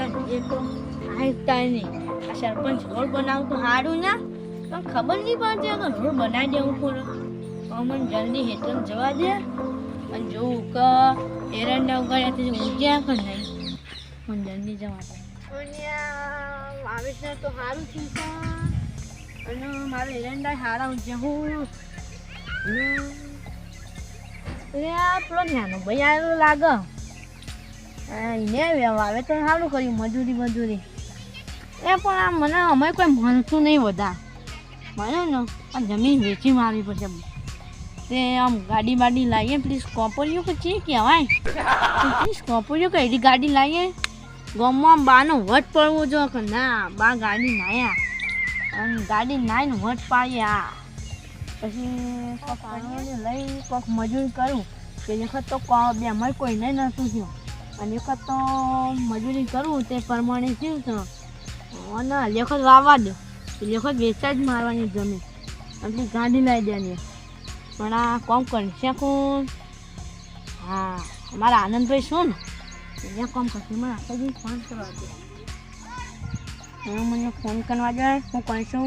આયતા નહીં. આ સરપંચ રોડ બનાવું તો સારું ના પણ ખબર નહીં પડતી રોડ બનાવી દેવું પડે હવે મને જલ્દી હેઠળ જવા દે. અને જોઉં કે, એરંડા ઉગાડ્યા તો ઉગ્યા કે નહીં મને જલ્દી જવા દે વાવેતર તો સારું થયું અને મારે એરંડા સારા હું. અને પેલો નાનો ભાઈ આવ્યો લાગે. એને તો સારું કર્યું, મજૂરી મજૂરી. એ પણ આ મને, અમે કોઈ મળતું નહીં બધા મને ને, આ જમીન વેચી મારવી પડશે તે આમ ગાડી બાડી લાવીએ પ્લીઝ કોપરિયું કે ચી કહેવાય? પ્લીઝ કોપરિયું કે એડી ગાડી લાવીએ? ગામમાં બાનો વટ પડવો જો કે ના, બા ગાડી નાયા. અને ગાડી નાઈને વટ પાડ્યા. પછી લઈ, કોક મજૂરી કરું. કે વખત તો બે અમારે કોઈને નહોતું થયું. અને એક તો મજૂરી કરું તે પ્રમાણે થયું તો અને લેખત વાવવા દો. લેખત વેચા જ મારવાની જમીન. એટલે ગાંધી લાવી દેવાની. પણ આ કોમ કરશે કોણ હા. અમારા આનંદભાઈ શું ને? એને કોમ કરશે મને આખો ફોન કરવા દે. હું, મને ફોન કરવા જાય હું કહીશું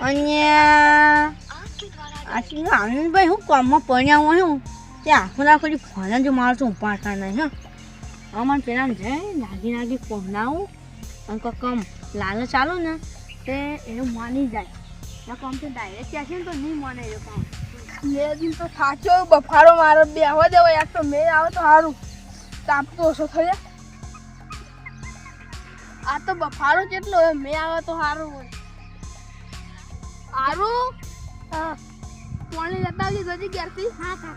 થોડા સમય અહીંયા આપકે દ્વારા આશી આનંદભાઈ હું કામમાં પડ્યા હોય હું. તે આખો દાખો ફોન જ મારું છું ઉપાડતા નહીં, હા. અમારે પેલા જય લાગી લાગી પહોંચાવું અને કમ લાલ ચાલુ ને, તે એનું માની જાય. કામ તો ડાયરેક્ટ ત્યાં ને તો નહીં માને એ કામ મેં તો સાચો બફારો મારો બે હવા દેવા, યાર તો મેં આવે તો સારું તાપ તો ઓછો થયો. આ તો બફારો કેટલો મેં આવે તો સારું હોય. હા પાણી લેતા આવજે જજી ઘેરથી? હા હા.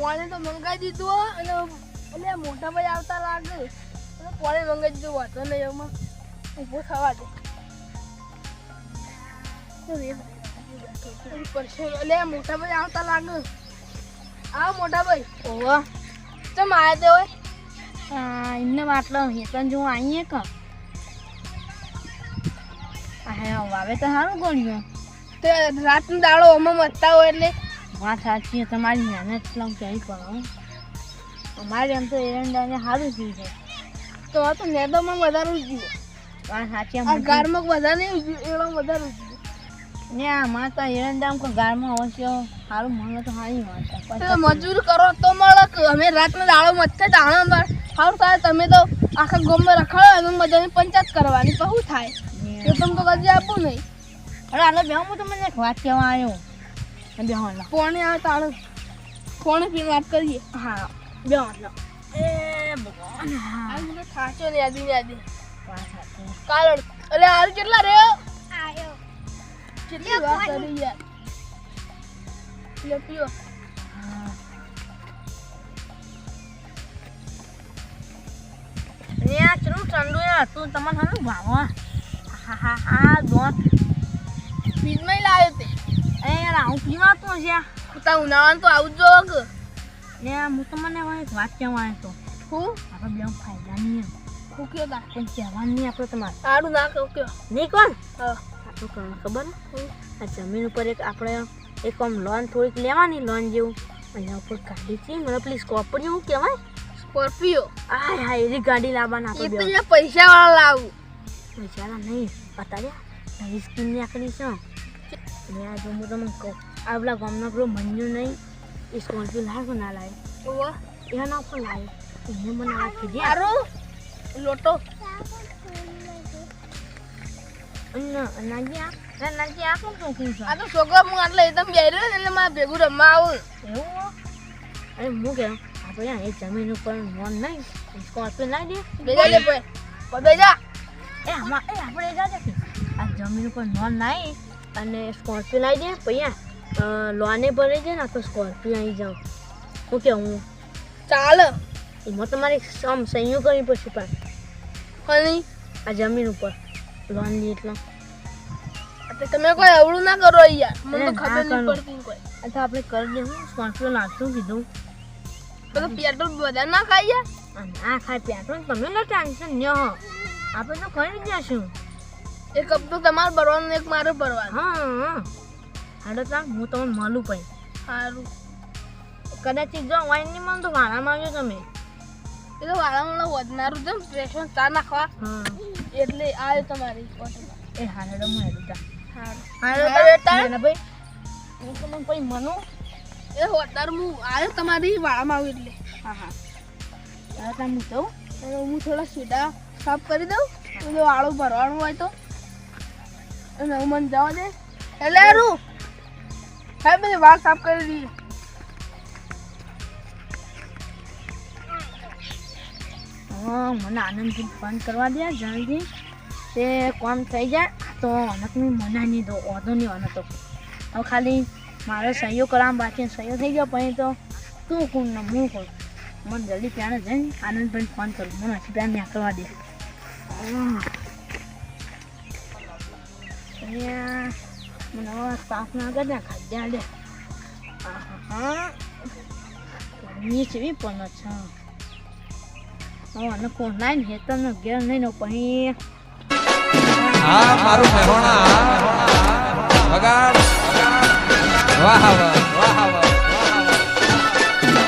પાણી તો મંગાવી દીધું અને એટલે મોટા ભાઈ આવતા લાગે. અને પાણી મંગાવી દીધું? વાંધો નહીં એમાં ઊભો થવા દે. મોટા ભાઈ આવતા લાગે. આવો મોટા ભાઈ. ઓવા. ચમ તે હોય? એમને માટલો હેતન જો આવીએ કે હા વાવે તો સારું ગણ્યું. તે રાતનો દાડો અમે મતતા હોય એટલે? વાત સાચી તમારી મહેનત લઉં અમારે એમ તો એરંડાને સારું થયું છે તો તો મેદામાં વધારે ઉજ્યું વાત સાચી આ ગારમાં વધારે નહીં વધારે ઉજ્યું ને આમાં તો એરંડામ કોઈ ગારમાં અવશ્ય સારું મળે તો સારી વાત મજૂર કરો તો મળે કે અમે રાતનો દાડો મથે દાણો સારું થાય તમે તો આખા ગામમાં રખાડો એમ બધાની પંચાયત કરવાની તો શું થાય? તો એ તમે તો કદી આપું નહીં. અરે આનો બેહો હું તમને એક વાત કહેવા આવ્યો બેહો પોણે આવે તાણે પોણે પીને વાત કરીએ હા. બેહો એ ભગવાન. હા. આ મને થાચો ને યાદી યાદી. કારણ કાલ અરે હારું કેટલા રહ્યો? કેટલી વાત કરી યાર. લે પીઓ. હા. આ ચલું ઠંડુ હતું તમને સારું ભાવો હા હા હા દોત. ફીડમાં લાવ્યો તે. એ યાર આવું પીવાતું છે તા ઉનાળામાં તો આવું જ કે? ને હું તમને એક વાત કહેવા તો. હું? આપણે બે ફાયદા નહીં હું કયો તા પણ કહેવાનું નહીં આપણે તમારે. સારું ના કહું કયો. નહીં કોણ? હા. આટલું કરવાનું ખબર? આ જમીન ઉપર એક આપણે એક આમ લોન થોડીક લેવાની લોન જેવું. એના ઉપર કાઢી છે મને પ્લીઝ કોપર જેવું કહેવાય? સ્કોર્પિયો આ હા એની ગાડી લાવવાના એ તો પૈસા વાળા લાવું. વિચારા નહીં અત્યારે નવી સ્કીમ નીકળી છે. ને આ જો હું તમને કહું. આ પેલા ગામનો પેલો મંજુ નહીં એ સ્કોર્પિયો લાવ્યો ના લાવે. એના ઉપર લાવે. એને મને આ કીધી. સારું લોટો. નાજી આ. નાજી આ કોણ છોકરી છે? આ તો છોકરો હું આટલે એકદમ ને એટલે મારે ભેગું રમવા આવું. એવું? અરે હું કેમ? આપણે એ જમીન ઉપર લોન નહીં સ્કોર્પિયો ના દે બેજા દે ભાઈ બેજા એ આમાં એ આપણે જા દે આ જમીન ઉપર લોન લાવી અને સ્કોર્પિયો લાવી દે પૈયા લોને ભરી દે ને તો સ્કોર્પિયો આવી જાઉં હું કે હું ચાલ એમાં તમારે સમ સંયોગ કરવી પડશે પણ હની આ જમીન ઉપર લોન લી એટલો તમે કોઈ અવળું ના કરો યાર મને ખબર નહીં પડતી કોઈ અચ્છા આપણે કરી દઈશું સ્કોર્પિયો નાખશું કીધું તો પેટ્રોલ બધા ના ખાઈ યાર આ ના ખાય પેટ્રોલ તમે લો ટેન્શન ન હો આપણે તો ખાઈ જશું એક કપ તો તમારે ભરવાનું એક મારે ભરવાનું. હા હા. હાડો તા હું તમને મળું પછી. સારું કદાચ જો વાઈન નહીં મળે તો વાળા માંગ્યો તમે. એ તો વાળામાં વધનારું છે પ્રેશર ચા નાખવા. એટલે આવ્યો તમારી એ હાડો હું હેડું તા હાડો. તા ભાઈ. હું તમને પછી મનું. એ હોતર હું આવ્યો તમારી વાળામાં આવ્યું એટલે. હા હા. હાડો તા હું હું થોડા સીધા સાફ કરી દઉં. એટલે વાળું ભરવાનું હોય તો. અને હું મને જવા દે. એટલે હારું. હા બધે વાળ સાફ કરી દઈએ હા મને આનંદથી ફોન કરવા દે જલ્દી. તે કોમ થઈ જાય તો અનકની મનાની દો વાંધો નહીં આનો તો. હવે ખાલી મારે સહીઓ કરાવવા બાકી. સહીઓ થઈ ગયો પછી તો તું કોણ ને હું કોણ? મને જલ્દી ત્યાં જઈને આનંદભાઈ ફોન કરું. મને હજી ત્યાં ત્યાં કરવા દે. મને સાફ ના કરે ખાધ્યા દે હા પણ છે. હવે આને કોણ લાઈને હેતરનો ઘેર નહીં ને પછી. હા મારું મહેણા વાહ વાહ.